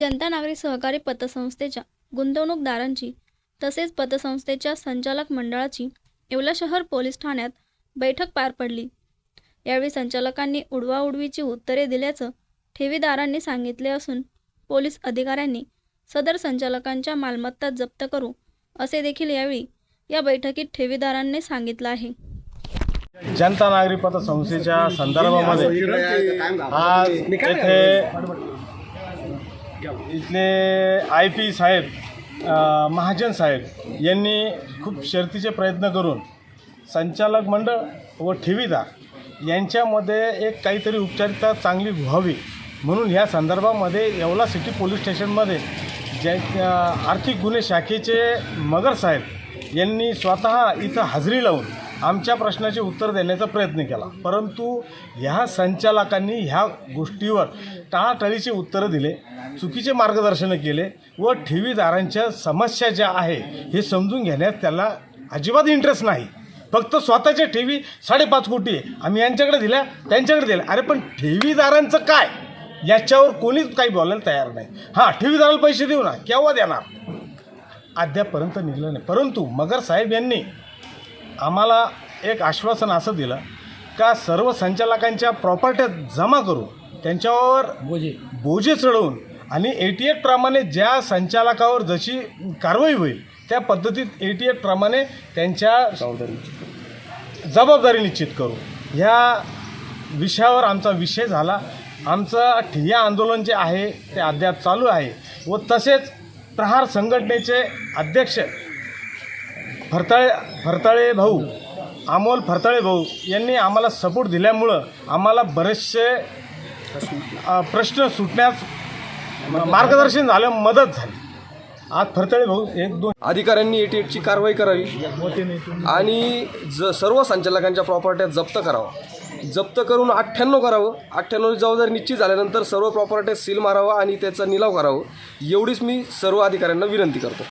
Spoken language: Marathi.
जनता नागरिक सहकारी पतसंस्थेच्या गुंतवणूकदारांची तसेच पतसंस्थेच्या संचालक मंडळाची येवला शहर पोलीस ठाण्यात बैठक पार पडली. यावेळी संचालकांनी उडवाउडवीची उत्तरे दिल्याचं ठेवीदारांनी सांगितले असून पोलीस अधिकाऱ्यांनी सदर संचालकांच्या मालमत्ता जप्त करू असे देखील यावेळी या बैठकीत ठेवीदारांनी सांगितलं आहे. जनता नागरी पतसंस्थेच्या संदर्भामध्ये आज येथे इथले आय पी साहेब महाजन साहेब यांनी खूप शर्तीचे प्रयत्न करून संचालक मंडळ व ठेवीदार यांच्यामध्ये एक काहीतरी उपचारिकता चांगली व्हावी म्हणून ह्या संदर्भामध्ये येवला सिटी पोलीस स्टेशनमध्ये ज्या आर्थिक गुन्हे शाखेचे मगर साहेब यांनी स्वतः इथं हजेरी लावून आमच्या प्रश्नाचे उत्तर देण्याचा प्रयत्न केला. परंतु ह्या संचालकांनी ह्या गोष्टीवर टाळाटाळीचे उत्तरं दिले चुकीचे मार्गदर्शन केले व ठेवीदारांच्या समस्या ज्या आहे हे समजून घेण्यात त्याला अजिबात इंटरेस्ट नाही. फक्त स्वतःच्या ठेवी साडेपाच कोटी आहे. आम्ही यांच्याकडे दिल्या त्यांच्याकडे दिल्या. अरे पण ठेवीदारांचं काय? याच्यावर कोणीच काही बोलायला तयार नाही. हां ठेवीदाराला पैसे देऊ ना. केव्हा देणार? अद्यापपर्यंत निघलं नाही. परंतु मगर साहेब यांनी आम्हाला एक आश्वासन असं दिलं का सर्व संचालकांच्या प्रॉपर्ट्या जमा करून त्यांच्यावर बोजे. बोजे चढवून आणि एटी एटप्रमाणे ज्या संचालकावर जशी कारवाई होईल त्या पद्धतीत एटी एटप्रमाणे त्यांच्या जबाबदारी निश्चित करू. ह्या विषयावर आमचा विषय झाला. आमचं ठिय्या आंदोलन जे आहे ते अद्याप चालू आहे व तसेच प्रहार संघटनेचे अध्यक्ष फरताळे फरताळे भाऊ अमोल फरताळे भाऊ यांनी आम्हाला सपोर्ट दिल्यामुळं आम्हाला बरेचसे प्रश्न सुटण्यास मार्गदर्शन झालं मदत झाली. आज फरताळे भाऊ एक दोन अधिकाऱ्यांनी एटी एटची कारवाई करावी आणि ज सर्व संचालकांच्या प्रॉपर्ट्या जप्त करावं. जप्त करून अठ्ठ्याण्णव करावं. अठ्ठ्याण्णव जबाबदारी निश्चित झाल्यानंतर सर्व प्रॉपर्टी सील मारावं आणि त्याचा निलाव करावं. एवढीच मी सर्व अधिकाऱ्यांना विनंती करतो.